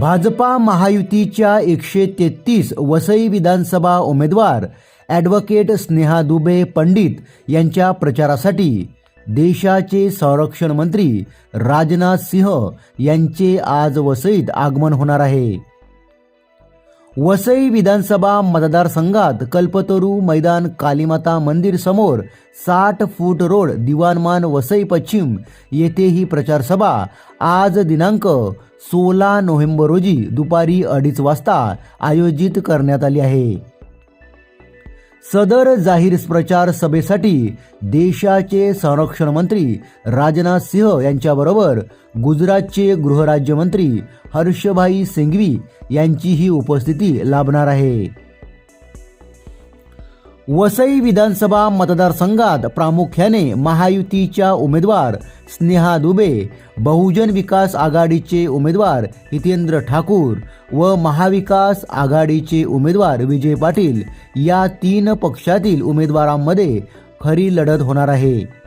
भाजपा महायुतीच्या एकशे तेहतीस वसई विधानसभा उमेदवार ॲडव्होकेट स्नेहा दुबे पंडित यांच्या प्रचारासाठी देशाचे संरक्षण मंत्री राजनाथ सिंह यांचे आज वसईत आगमन होणार आहे. वसई विधानसभा मतदारसंघात कल्पतरू मैदान कालीमाता मंदिर समोर साठ फूट रोड दिवाणमान वसई पश्चिम येथे ही प्रचारसभा आज दिनांक सोळा नोव्हेंबर रोजी दुपारी अडीच वाजता आयोजित करण्यात आली आहे. सदर जाहीर प्रचार सभेसाठी देशाचे संरक्षण मंत्री राजनाथ सिंह यांच्याबरोबर गुजरातचे गृहराज्यमंत्री हर्षभाई सिंघवी यांचीही उपस्थिती लाभणार आहे. वसई विधानसभा मतदारसंघात प्रामुख्याने महायुतीच्या उमेदवार स्नेहा दुबे बहुजन विकास आघाडीचे उमेदवार हितेंद्र ठाकूर व महाविकास आघाडीचे उमेदवार विजय पाटील या तीन पक्षातील उमेदवारांमध्ये खरी लढत होणार आहे.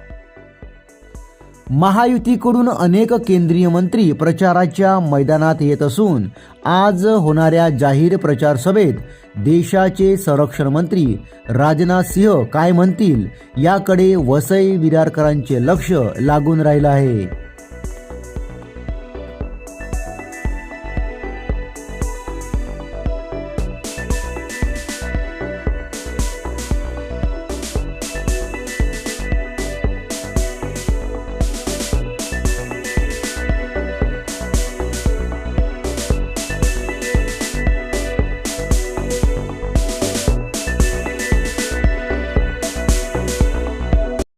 महायुतीकडून अनेक केंद्रीय मंत्री प्रचाराच्या मैदानात येत असून आज होणाऱ्या जाहीर प्रचार सभेत देशाचे संरक्षण मंत्री राजनाथ सिंह काय म्हणतील याकडे वसई विरारकरांचे लक्ष लागून राहिलं आहे.